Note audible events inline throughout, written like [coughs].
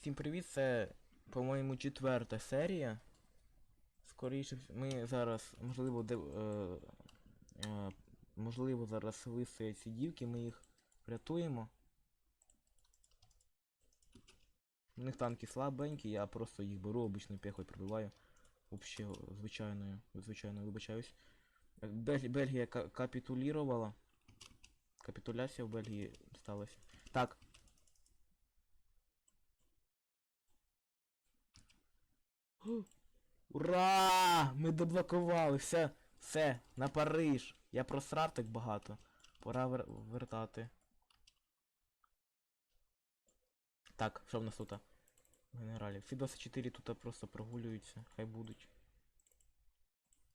Всім привіт, це, по-моєму, четверта серія. Скоріше, ми зараз, можливо, де, е, е, можливо, зараз вистоять ці дівки, ми їх врятуємо. У них танки слабенькі, я просто їх беру, обичною пехою пробиваю. Вообще, звичайною, звичайно, вибачаюсь. Бель- Бельгія капітулірувала. Капітуляція в Бельгії сталася. Так, Ура! Ми доблокували! Все, все, на Париж. Я просрав так багато. Пора вер... вертати. Так, що в нас тут? Генералів. Всі 24 тут просто прогулюються. Хай будуть.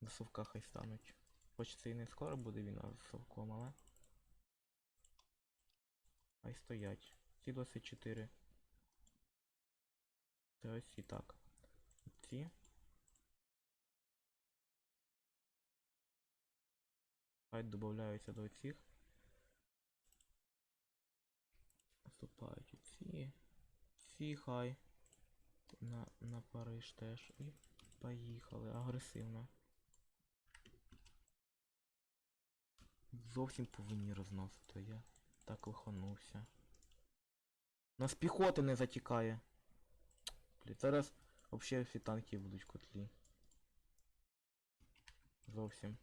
До совка хай стануть. Хоч це і не скоро буде війна з совком, але. Хай стоять. Ці 24. Це ось і так. Ці. Хай додаються до цих. Наступають ці. Ці хай. На, на Париж теж. І поїхали. Агресивно. Зовсім повинні розносити. Я так лоханувся. Нас піхоти не затікає. Блін, зараз взагалі всі танки будуть котлі. Зовсім.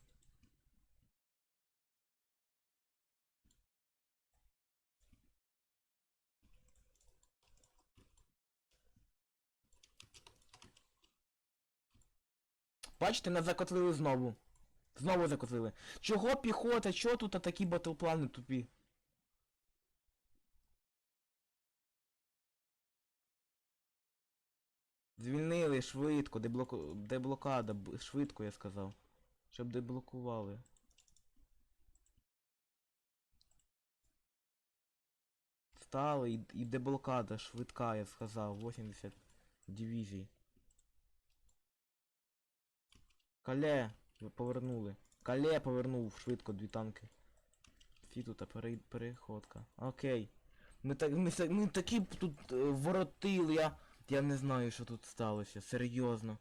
Бачите, нас закотлили знову. Знову закотлили. Чого піхота? Чого тут такі батлплани тупі? Звільнили швидко, деблоку... деблокада, б- швидко я сказав. Щоб деблокували. Стали і, і деблокада швидка, я сказав, 80 дивізій. Кале повернули. Кале повернув швидко дві танки. Всі тут пере... переходка. Окей. Ми так. Ми, ми такі тут е, воротили, я. Я не знаю, що тут сталося. Серйозно.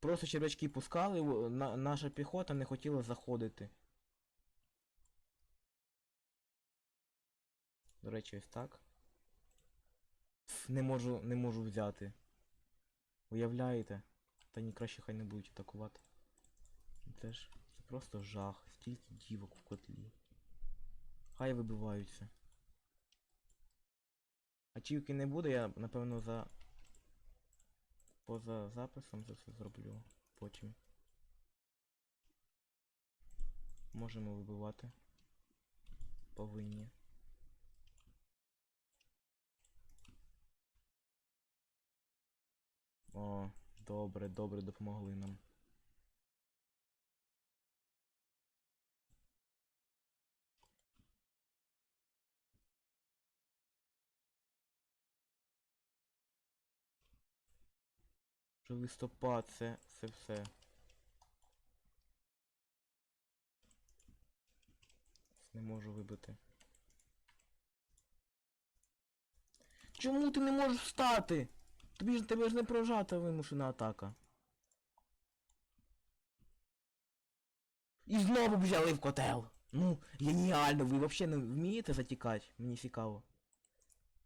Просто червячки пускали, на, наша піхота не хотіла заходити. До речі, ось так. Не можу, не можу взяти. Уявляєте? Та ні краще хай не будуть атакувати. Це ж це просто жах. Стільки дівок в котлі. Хай вибиваються. Ачівки не буде, я напевно за... Поза записом це все зроблю потім. Можемо вибивати. Повинні. О, добре, добре, допомогли нам. Вже листопад, це, це все. Не можу вибити. Чому ти не можеш встати? Тобі ж тебе ж не прожата вимушена атака. І знову взяли в котел. Ну, геніально, ви взагалі не вмієте затікати? Мені цікаво.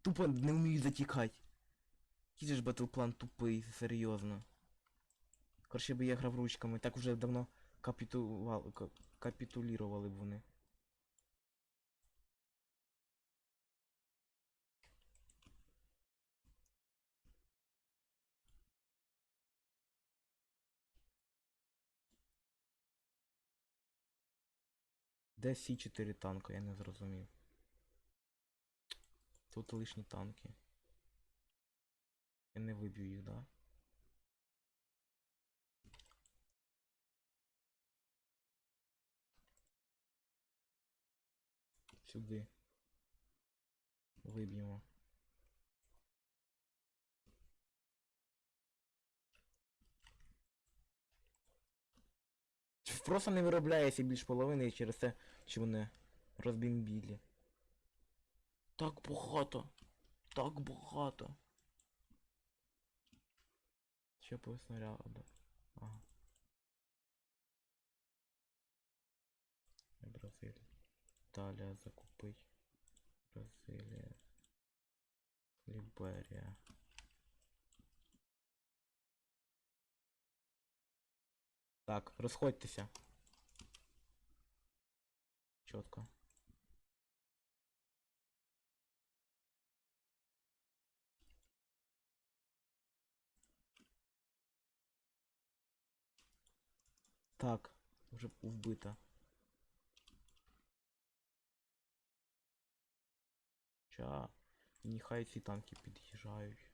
Тупо не вміють затікати. Який же батлплан тупий, серйозно. Короче би я грав ручками, так уже давно капітували, ка- капітулірували б вони. Де сі 4 танка, я не зрозумів. Тут лишні танки. Виб'ю їх, да? Сюди. Виб'ємо. Просто не виробляється більш половини через це, що вони розбімбілі. Так багато. Так багато. Ще по снаряду. Ага. Бразилія. Італія закупить. Бразилія. Ліберія. Так, розходьтеся. Чітко. Так, вже вбита. Ча. І нехай ці танки під'їжджають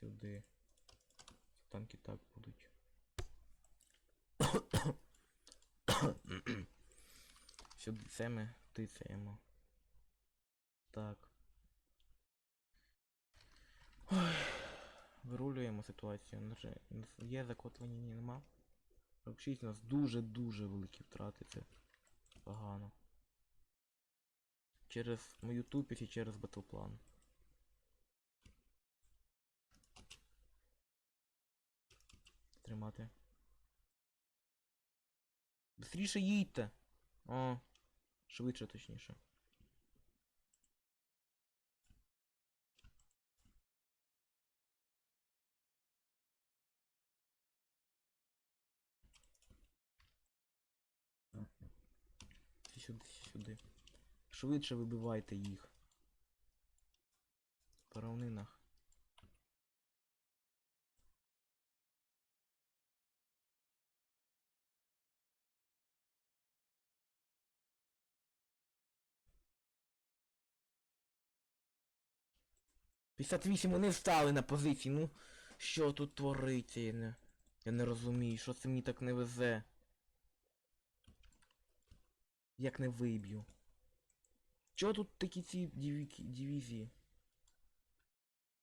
сюди. Ці танки так будуть. Сюди це ми тицяємо. Так. Ой. Вирулюємо ситуацію. Є закотлені, ні, нема. 46 у нас дуже-дуже великі втрати, це погано. Через мою тупість і через батлплан. Тримати. Быстріше їдьте! О, швидше точніше. Всі сюди. Швидше вибивайте їх. По равнинах. П'ятдесят вісім вони встали на позиції, ну що тут твориться, я не, я не розумію, що це мені так не везе. Як не виб'ю. Чого тут такі ці дивіки- дивізії?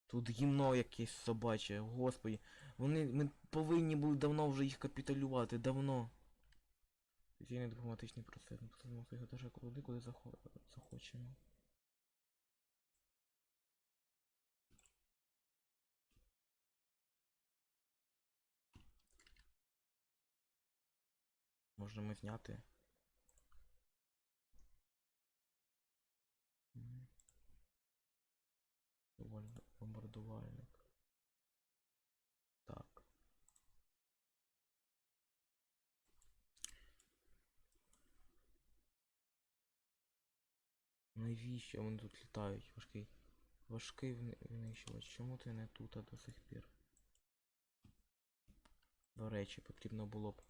Тут гімно якесь собаче, господи. Вони. Ми повинні були давно вже їх капітулювати, давно. Офіційний дипломатичний процес. Ми посадимо даже куди, куди захо... захочемо. Можемо зняти. Мгм. Бомбар- Бомбардувальник. Так. Навіщо вони тут літають? Важкий. Важкий винищувач. Чому ти не тут а до сих пір? До речі, потрібно було б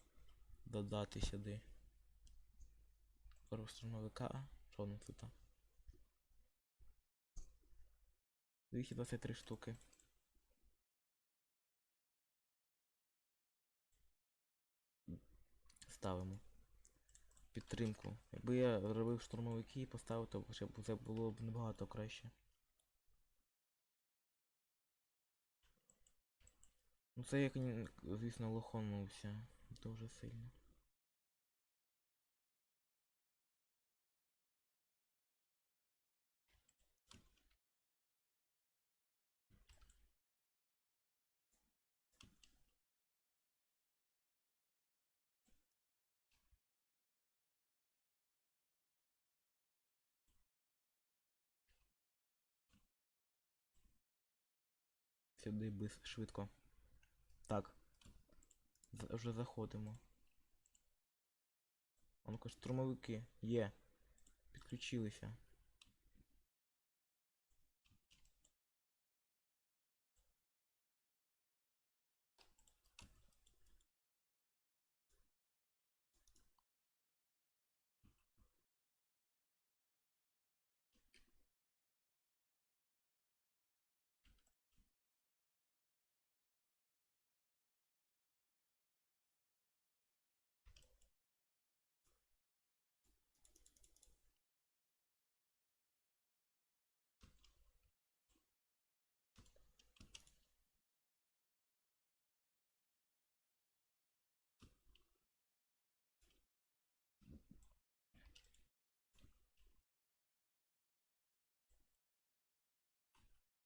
додати сюди. Штурмовика. Що воно тут? 223 штуки. Ставимо. Підтримку. Якби я робив штурмовики і поставив, то хоча б це було б набагато краще. Ну це як, звісно, лоханувся. Дуже сильно. Сюди без швидко. Так. З- вже заходимо. Онко штурмовики. Є. Підключилися.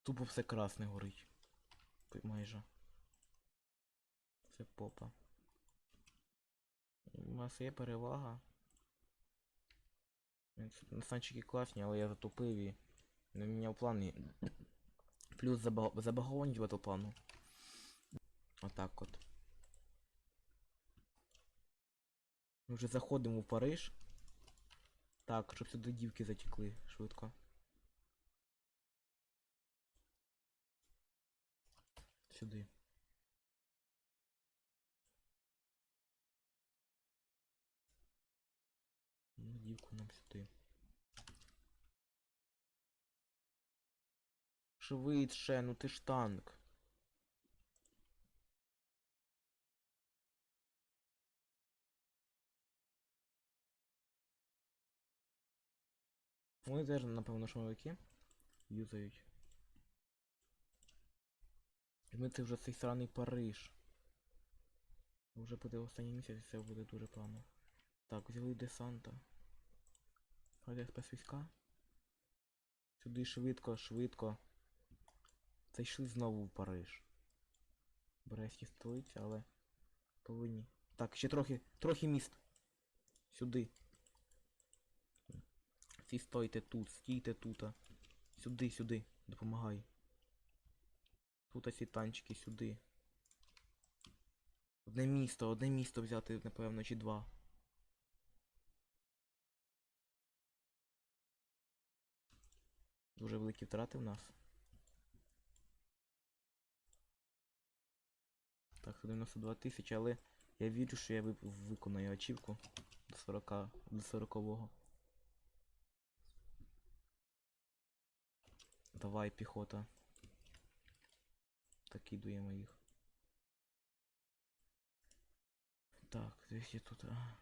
Тупо все красне горить. Майже. Це попа. У нас є перевага. Настанчики класні, але я затупив і не міняв план і плюс заба- забагованість батлплану. Отак от. Ми вже заходимо в Париж. Так, щоб сюди дівки затікли швидко. Сюди. Ну, дівку нам сюди. Швидше, ну ти ж танк. Вони теж, напевно, шумовики юзають. Ми це вже цей сраний Париж. Вже буде останній місяць, і це буде дуже погано. Так, взяли десанта. Хай спецвійська. Сюди швидко, швидко. Зайшли знову в Париж. Брестські столиці, але повинні. Так, ще трохи, трохи міст. Сюди. Всі стойте тут, стійте тут. Сюди, сюди. Допомагай. Тут всі танчики сюди. Одне місто, одне місто взяти, напевно, чи два. Дуже великі втрати в нас. Так, 92 тисячі, але я вірю, що я виконаю ачівку до 40, до 40-го. Давай, піхота. Так, кидуємо їх. Так, 200 тут. а.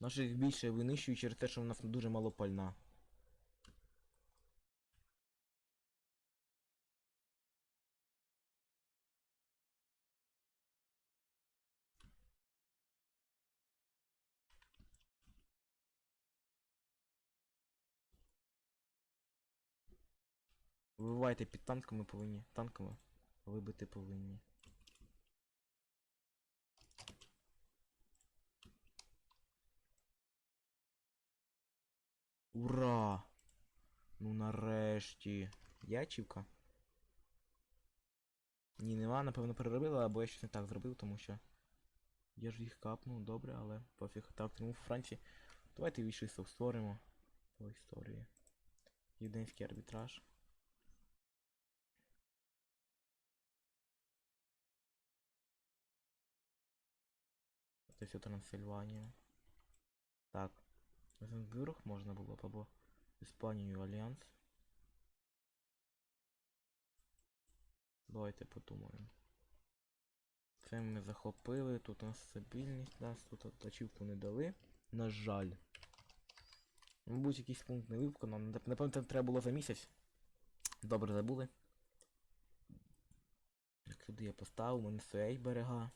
Наших більше винищують через те, що в нас дуже мало пальна. Вибивайте під танками повинні. Танками вибити повинні. Ура! Ну нарешті. Ячівка? Ні, нема, напевно, переробила, або я щось не так зробив, тому що. Я ж їх капнув, добре, але пофіг. Так, тому в Франції. Давайте війшисток створимо по історії. Євденський арбітраж. Це все Трансильванія. Так. Зенбюрг можна було б або Іспанію Альянс. Давайте подумаємо. Це ми захопили, тут у нас стабільність дасть, тут ачівку не дали. На жаль. Мабуть, якийсь пункт не виконано. Нап- Напевно, це треба було за місяць. Добре забули. Так, сюди я поставив, у мене стоять берега.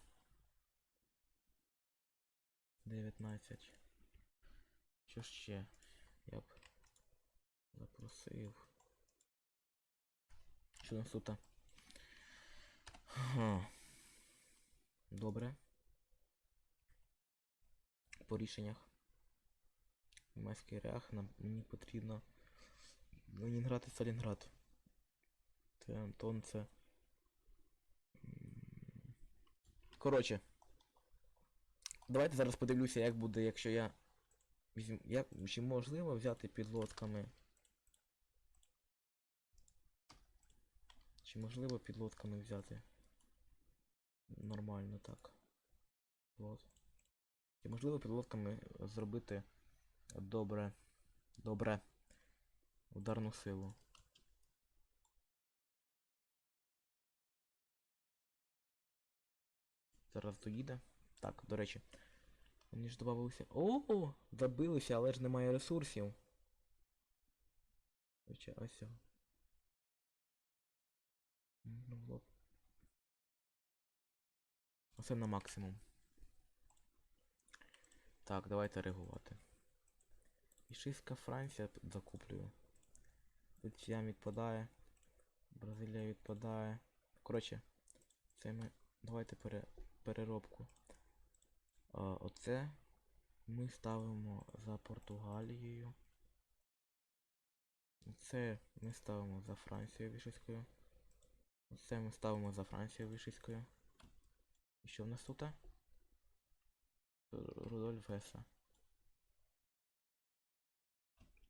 19. Що ще? Я б запросив. Що нас тут? Ага. Добре. По рішеннях. Німецький реах нам мені потрібно. Ленінград і Сталінград. Це Антон, це. Коротше. Давайте зараз подивлюся, як буде, якщо я візьм... Як... Чи можливо взяти під лодками. Чи можливо під лодками взяти? Нормально так. От. Чи можливо під лодками зробити добре. Добре. Ударну силу. Зараз доїде. Так, до речі. Вони ж додавалися. О, забилися, але ж немає ресурсів. Хоча ось. Ну. Оце на максимум. Так, давайте реагувати. Ішистська Франція п- закуплюю. Турція відпадає. Бразилія відпадає. Коротше, це ми. Давайте пере... переробку. Оце ми ставимо за Португалією. Це ми ставимо за Францією Вишиською. Це ми ставимо за Францією Вишиською. І що в нас тут? Рудольф Геса.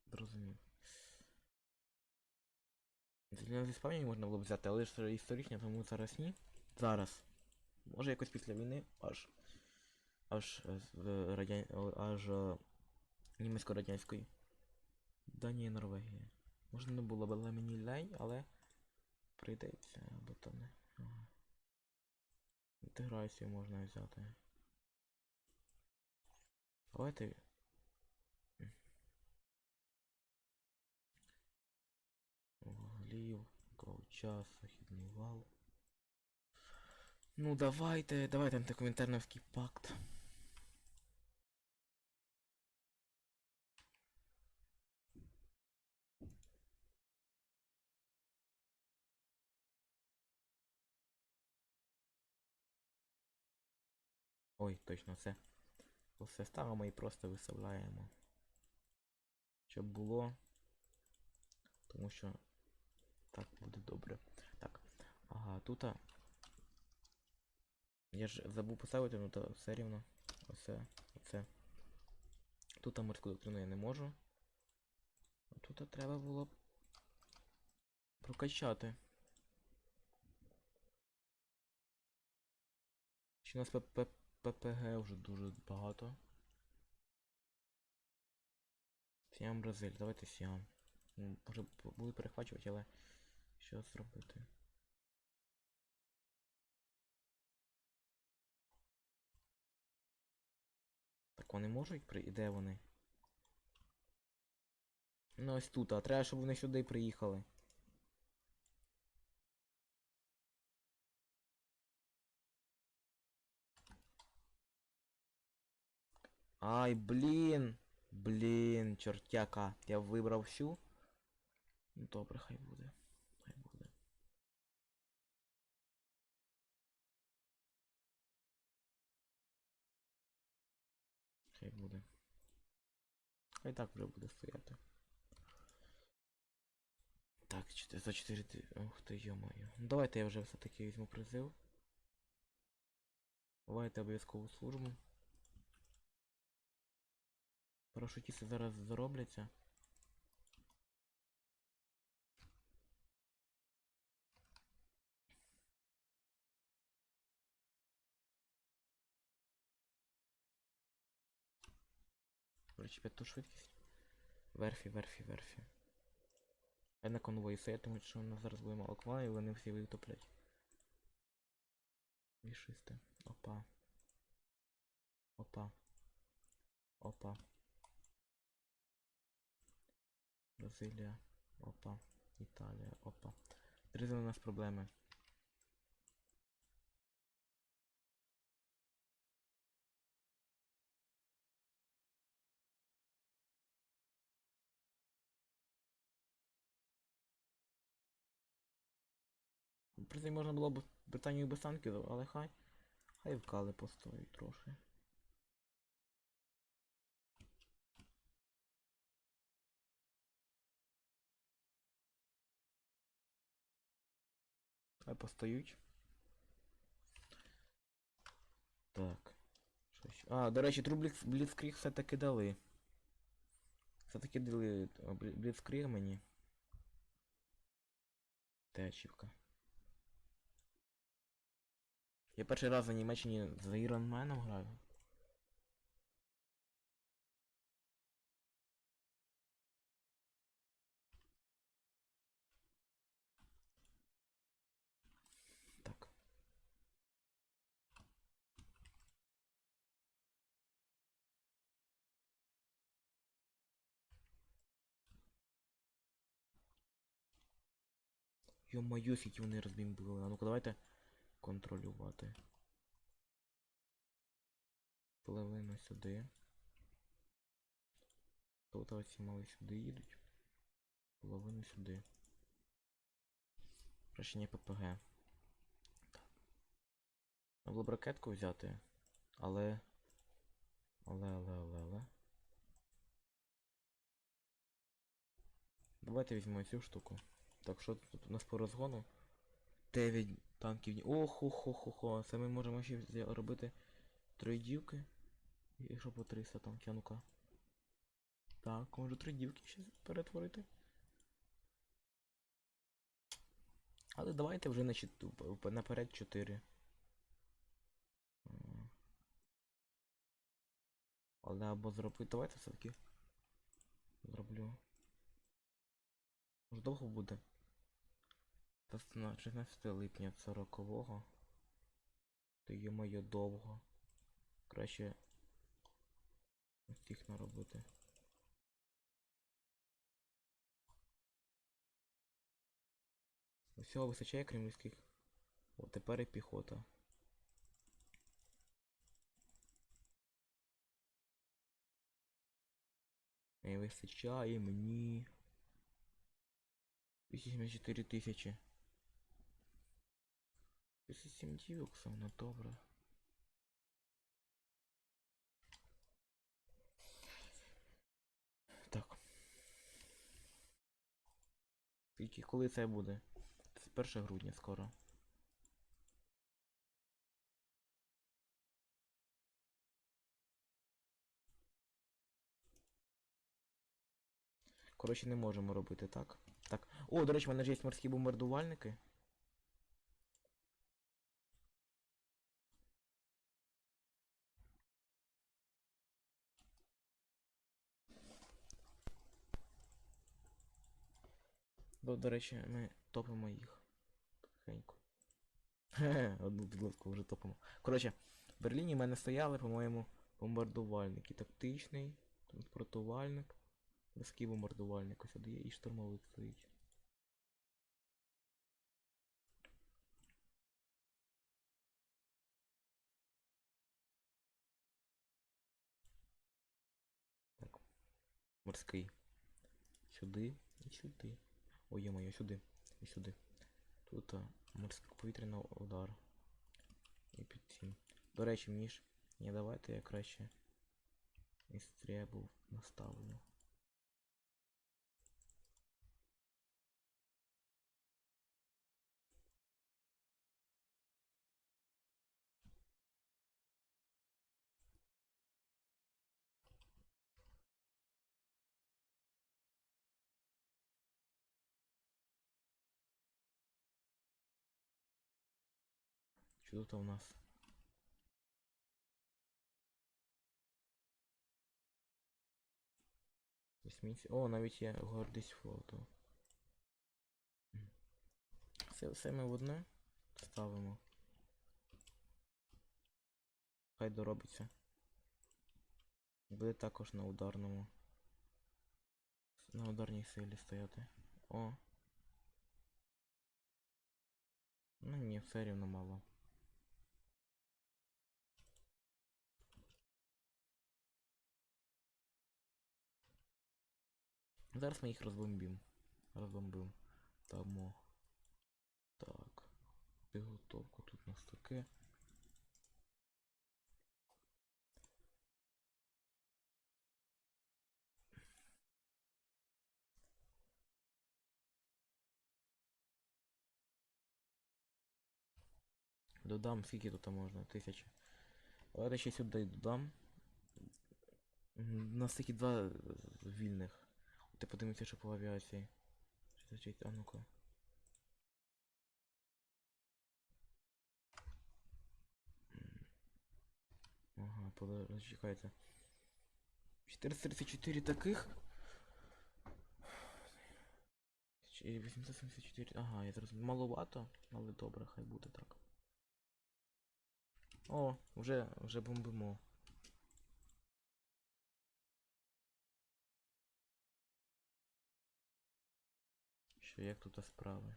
Зрозумів. Для з Іспанії можна було б взяти, але ж історично, тому зараз ні. Зараз. Може якось після війни аж. Аж з радян... аж е, німецько-радянської. Данія, Норвегія. Можна не було б, але мені лень, але прийдеться, або то не. Ага. Інтеграцію можна взяти. Давайте. Вуглів, ковча, сохідний вал. Ну давайте, давайте антикомінтерновський пакт. Ой, точно все. Все ставимо і просто виставляємо. Щоб було. Тому що так буде добре. Так. Ага, тут. Я ж забув поставити, ну то все рівно. Оце, оце. Тут морську доктрину я не можу. Тут треба було б прокачати. Ще у нас ПП ППГ вже дуже багато. Сіам Бразиль, давайте Сіам. Ну, Може буду перехвачувати, але що зробити? Так вони можуть при... І де вони? Ну ось тут, а треба, щоб вони сюди приїхали. Ай, блін. Блін, чортяка. Я вибрав всю. Ну добре, хай буде. Хай буде. Хай буде. Хай так вже буде стояти. Так, за 4... Ух ти, йо-моє. Ну давайте я вже все-таки візьму призив. Давайте обов'язкову службу. Парашутісти зараз заробляться. Речі, п'яту швидкість. Верфі, верфі, верфі. Я на конвої стоять, тому що у нас зараз буде мало кла, і вони всі витоплять. Вішисти. Опа. Опа. Опа. Бразилія. Опа. Італія. Опа. Три у нас проблеми. В можна було б Британію без танків, але хай. Хай вкали постоють трохи. Хай постають. Так. А, до речі, Трублік Бліцкріг все-таки дали. Все-таки дали Бліцкріг мені. Течівка. Я перший раз в Німеччині за Іронменом граю. Йо-моє, скільки вони розбімбили. А ну-ка давайте контролювати. Половину сюди. Тут оці мали сюди їдуть. Половину сюди. Прощення ППГ. Треба було б ракетку взяти. Але. Але, але, але, але. Давайте візьмемо цю штуку. Так, що тут у нас по розгону? 9 танків. ні- Ох, ох, ох, ох, ох. Це ми можемо ще робити троєдівки. І що по 300 танків, а ну-ка. Так, можу три дівки ще перетворити. Але давайте вже на наперед 4. Але або зробити. Давайте все-таки. Зроблю. Може довго буде? На 16 липня 40-го. То є моє довго. Краще ось їх наробити. Всього вистачає кремлівських. О, тепер і піхота. Не вистачає мені. 84 тисячі. 37 дівок, все воно добре. Так. Скільки, коли це буде? Це 1 грудня скоро. Коротше, не можемо робити так. Так. О, до речі, в мене ж є морські бомбардувальники. До, до речі, ми топимо їх. Тихенько. Хе, [laughs] одну підлодку вже топимо. Коротше, в Берліні в мене стояли, по-моєму, бомбардувальники. Тактичний, транспортувальник, морський бомбардувальник. Ось є і штурмовик стоїть. Морський. Сюди і сюди. Ой, є моє, сюди. І сюди. Тут морський повітряний удар. І під цим. До речі, мені ж. Ні, давайте я краще істребу наставлю. Що тут у нас? О, навіть є гордість флоту. Все, все ми в одне ставимо. Хай доробиться. Буде також на ударному. На ударній силі стояти. О. Ну ні, все рівно мало. Зараз ми їх розбомбім. Розбомбим. Тому. Так. Підготовку тут у нас таке. Додам, скільки тут можна? Тисяча. Давайте ще сюди додам. У нас такі два вільних. Ти подивимося, що по авіації. Що значить, а ну-ка. Ага, подожди, чекайте. 434 таких. Чи 874. Ага, я зараз маловато, але добре, хай буде так. О, вже, вже бомбимо. Що як тут справи?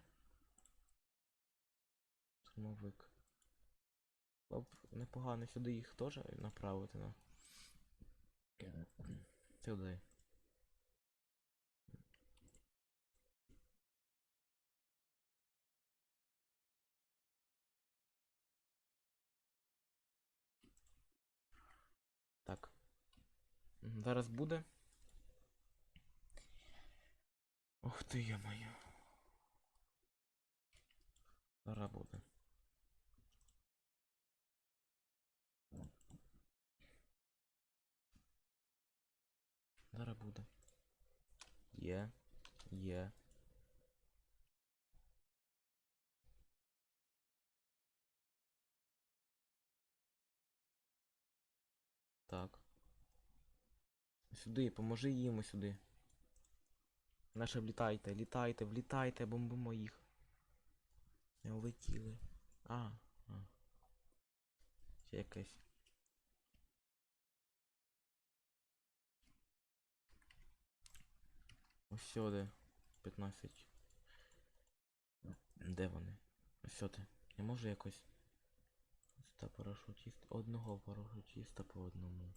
Штурмовик. Непогано сюди їх теж направити на. Сюди. Так. Зараз буде. Ох ти я моя. Буде. Зараз буде. Є. Є. Так. Сюди, поможи їм сюди. Наше влітайте, літайте, влітайте, бомбимо їх. Не улетіли. А, а. Ще якесь. Ось сюди. 15. Де вони? Ось сюди. Я можу якось. Сюди парашутіст. Одного парашутіста по одному.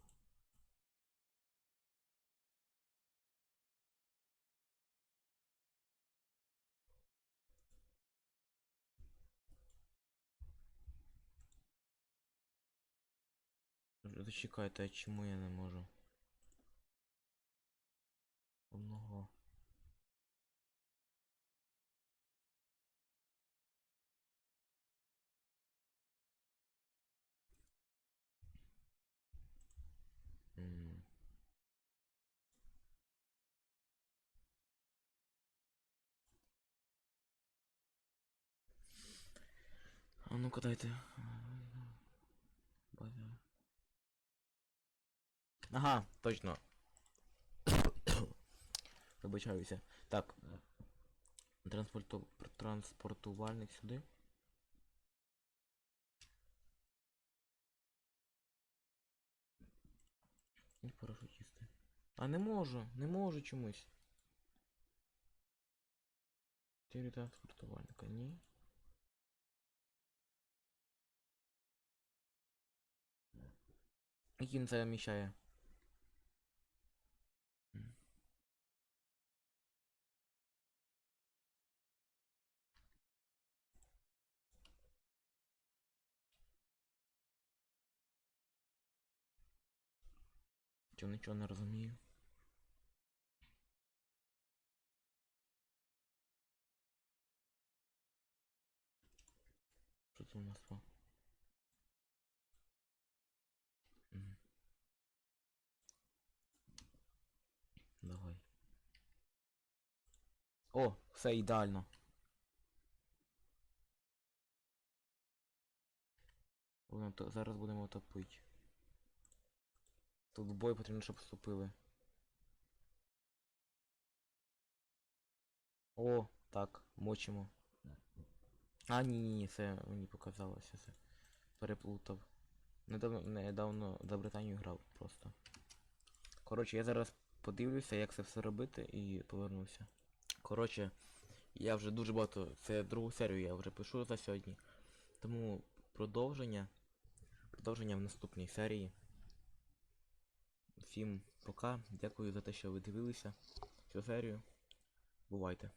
Зачекайте, а чому я не можу? Одного. А ну-ка дайте. Ага, точно. [coughs] Вибачаюся. Так. Транспорту... Транспортувальник сюди. І парашутісти. А не можу, не можу чомусь. Чотири транспортувальника, ні. Він це вміщає? Чого нічого не розумію. Що це у нас по? Давай. О, все ідеально. Зараз будемо топити. Тут в бой потрібно, щоб вступили. О, так, мочимо. А, ні, ні, ні, це мені показалося, це переплутав. Недавно, недавно за Британію грав просто. Коротше, я зараз подивлюся, як це все робити і повернуся. Коротше, я вже дуже багато. Це другу серію я вже пишу за сьогодні. Тому продовження. Продовження в наступній серії. Всім пока. Дякую за те, що ви дивилися цю серію. Бувайте.